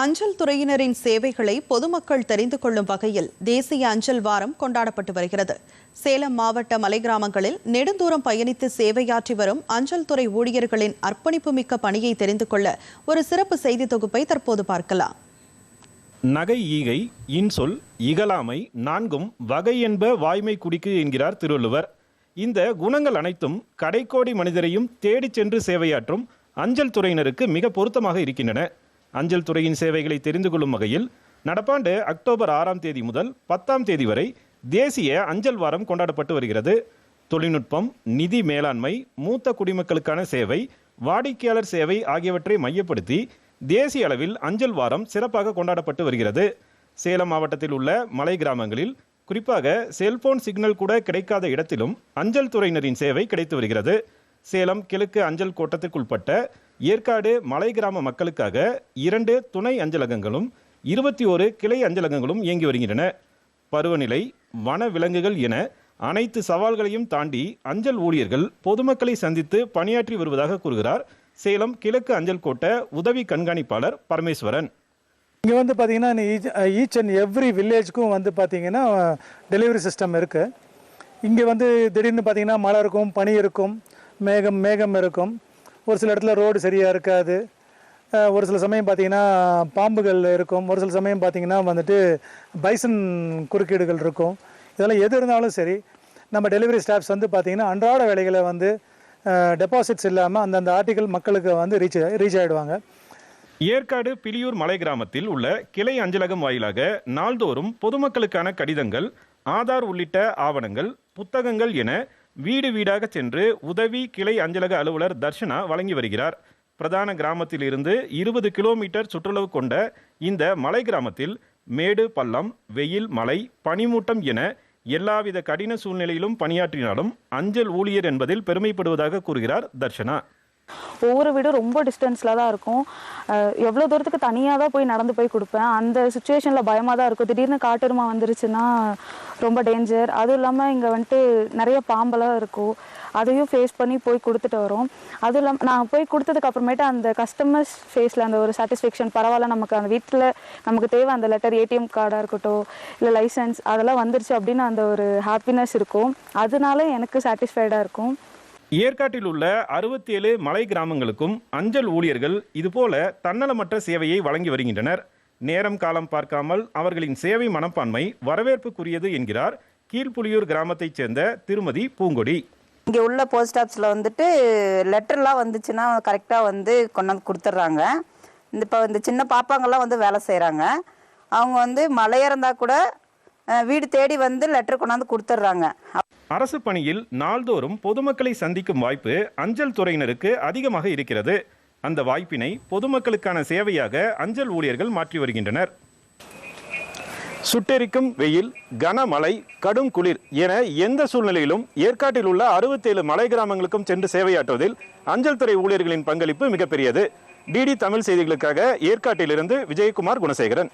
அஞ்சல் துறையினரின் சேவைகளை பொதுமக்கள் தெரிந்து கொள்ளும் வகையில் தேசிய அஞ்சல் வாரம் கொண்டாடப்பட்டு வருகிறது. சேலம் மாவட்ட மலை கிராமங்களில் நெடுந்தூரம் பயணித்து சேவையாற்றி வரும் அஞ்சல் துறை ஊழியர்களின் அர்ப்பணிப்புமிக்க பணியை தெரிந்து கொள்ள ஒரு சிறப்பு செய்தி தொகுப்பை தற்போது பார்க்கலாம். நகை ஈகை இன்சொல் இகலாமை நான்கும் வகை என்ப வாய்மை குடிக்கு என்கிறார் திருவள்ளுவர். இந்த குணங்கள் அனைத்தும் கடைக்கோடி மனிதரையும் தேடிச் சென்று சேவையாற்றும் அஞ்சல் துறையினருக்கு மிக பொருத்தமாக இருக்கின்றன. அஞ்சல் துறையின் சேவைகளை தெரிந்து கொள்ளும் வகையில் நடப்பாண்டு அக்டோபர் ஆறாம் தேதி முதல் பத்தாம் தேதி வரை தேசிய அஞ்சல் வாரம் கொண்டாடப்பட்டு வருகிறது. தொழில்நுட்பம் நிதி மேலாண்மை மூத்த குடிமக்களுக்கான சேவை வாடிக்கையாளர் சேவை ஆகியவற்றை மையப்படுத்தி தேசிய அளவில் அஞ்சல் வாரம் சிறப்பாக கொண்டாடப்பட்டு வருகிறது. சேலம் மாவட்டத்தில் உள்ள மலை கிராமங்களில் குறிப்பாக செல்போன் சிக்னல் கூட கிடைக்காத இடத்திலும் அஞ்சல் துறையினரின் சேவை கிடைத்து வருகிறது. சேலம் கிழக்கு அஞ்சல் கோட்டத்திற்குட்பட்ட ஏற்காடு மலை கிராம மக்களுக்காக இரண்டு துணை அஞ்சலகங்களும் இருபத்தி ஒரு கிளை அஞ்சலகங்களும் இயங்கி வருகின்றன. பருவநிலை வன விலங்குகள் என அனைத்து சவால்களையும் தாண்டி அஞ்சல் ஊழியர்கள் பொதுமக்களை சந்தித்து பணியாற்றி வருவதாக கூறுகிறார் சேலம் கிழக்கு அஞ்சல் கோட்ட உதவி கண்காணிப்பாளர் பரமேஸ்வரன். இங்கே வந்து பார்த்தீங்கன்னா ஈச் அண்ட் எவ்ரி வில்லேஜ்க்கும் வந்து பார்த்தீங்கன்னா டெலிவரி சிஸ்டம் இருக்குது இங்கே வந்து திடீர்னு பார்த்தீங்கன்னா மழை இருக்கும் பனி இருக்கும் மேகம் மேகம் இருக்கும். ஒரு சில இடத்துல ரோடு சரியாக இருக்காது. ஒரு சில சமயம் பார்த்தீங்கன்னா பாம்புகள் இருக்கும். ஒரு சில சமயம் பார்த்தீங்கன்னா வந்துட்டு பைசன் குறுக்கீடுகள் இருக்கும். இதெல்லாம் எது இருந்தாலும் சரி நம்ம டெலிவரி ஸ்டாஃப்ஸ் வந்து பார்த்திங்கன்னா அன்றாட வேலைகளை வந்து டெபாசிட்ஸ் இல்லாமல் அந்தந்த ஆர்டிக்கல் மக்களுக்கு வந்து ரீச் ரீச் ஆகிடுவாங்க ஏற்காடு பிலியூர் மலை கிராமத்தில் உள்ள கிளை அஞ்சலகம் வாயிலாக நாள்தோறும் பொதுமக்களுக்கான கடிதங்கள் ஆதார் உள்ளிட்ட ஆவணங்கள் புத்தகங்கள் என வீடு வீடாக சென்று உதவி கிளை அஞ்சலக அலுவலர் தர்ஷனா வழங்கி வருகிறார். பிரதான கிராமத்தில் இருந்து இருபது கிலோமீட்டர் சுற்றளவு கொண்ட இந்த மலை கிராமத்தில் மேடு பள்ளம் வெயில் மலை பனிமூட்டம் என எல்லாவித கடின சூழ்நிலையிலும் பணியாற்றினாலும் அஞ்சல் ஊழியர் என்பதில் பெருமைப்படுவதாக கூறுகிறார் தர்ஷனா. ஒவ்வொரு வீடும் ரொம்ப டிஸ்டன்ஸில் தான் இருக்கும். எவ்வளோ தூரத்துக்கு தனியாக தான் போய் நடந்து போய் கொடுப்பேன். அந்த சுச்சுவேஷனில் பயமாக தான் இருக்கும். திடீர்னு காட்டெருமா வந்துருச்சுன்னா ரொம்ப டேஞ்சர் அதுவும் இல்லாமல் இங்கே வந்துட்டு நிறைய பாம்பெல்லாம் இருக்கும். அதையும் ஃபேஸ் பண்ணி போய் கொடுத்துட்டு வரோம். அதுவும் இல்லாமல் நான் போய் கொடுத்ததுக்கு அப்புறமேட்டு அந்த கஸ்டமர்ஸ் ஃபேஸில் அந்த ஒரு சாட்டிஸ்ஃபேக்ஷன் பரவாயில்ல நமக்கு அந்த வீட்டில் நமக்கு தேவை அந்த லெட்டர் ஏடிஎம் கார்டாக இருக்கட்டும் இல்லை லைசன்ஸ் அதெல்லாம் வந்துருச்சு அப்படின்னு அந்த ஒரு ஹாப்பினஸ் இருக்கும். அதனால எனக்கு சாட்டிஸ்ஃபைடாக இருக்கும். ஏற்காட்டில் உள்ள அறுபத்தேழு மலை கிராமங்களுக்கும் அஞ்சல் ஊழியர்கள் இதுபோல தன்னலமற்ற சேவையை வழங்கி வருகின்றனர். நேரம் காலம் பார்க்காமல் அவர்களின் சேவை மனப்பான்மை வரவேற்புக்குரியது என்கிறார் கீழ்ப்புலியூர் கிராமத்தைச் சேர்ந்த திருமதி பூங்கொடி. இங்கே உள்ள போஸ்ட் ஆஃபீஸில் வந்துட்டு லெட்டர்லாம் வந்துச்சுன்னா கரெக்டாக வந்து கொண்டாந்து கொடுத்துட்றாங்க. இந்த இப்போ இந்த சின்ன பாப்பாங்கெல்லாம் வந்து வேலை செய்கிறாங்க அவங்க வந்து மழையாக இருந்தால் கூட வீடு தேடி வந்து லெட்டர் கொண்டாந்து கொடுத்துட்றாங்க அரசு பணியில் நாள்தோறும் பொதுமக்களை சந்திக்கும் வாய்ப்பு அஞ்சல் துறையினருக்கு அதிகமாக இருக்கிறது. அந்த வாய்ப்பினை பொதுமக்களுக்கான சேவையாக அஞ்சல் ஊழியர்கள் மாற்றி வருகின்றனர். சுட்டெரிக்கும் வெயில் கனமழை கடும் குளிர் என எந்த சூழ்நிலையிலும் ஏற்காட்டில் உள்ள அறுபத்தேழு மலை கிராமங்களுக்கும் சென்று சேவையாற்றுவதில் அஞ்சல் துறை ஊழியர்களின் பங்களிப்பு மிகப்பெரியது. டிடி தமிழ் செய்திகளுக்காக ஏற்காட்டிலிருந்து விஜயகுமார் குணசேகரன்.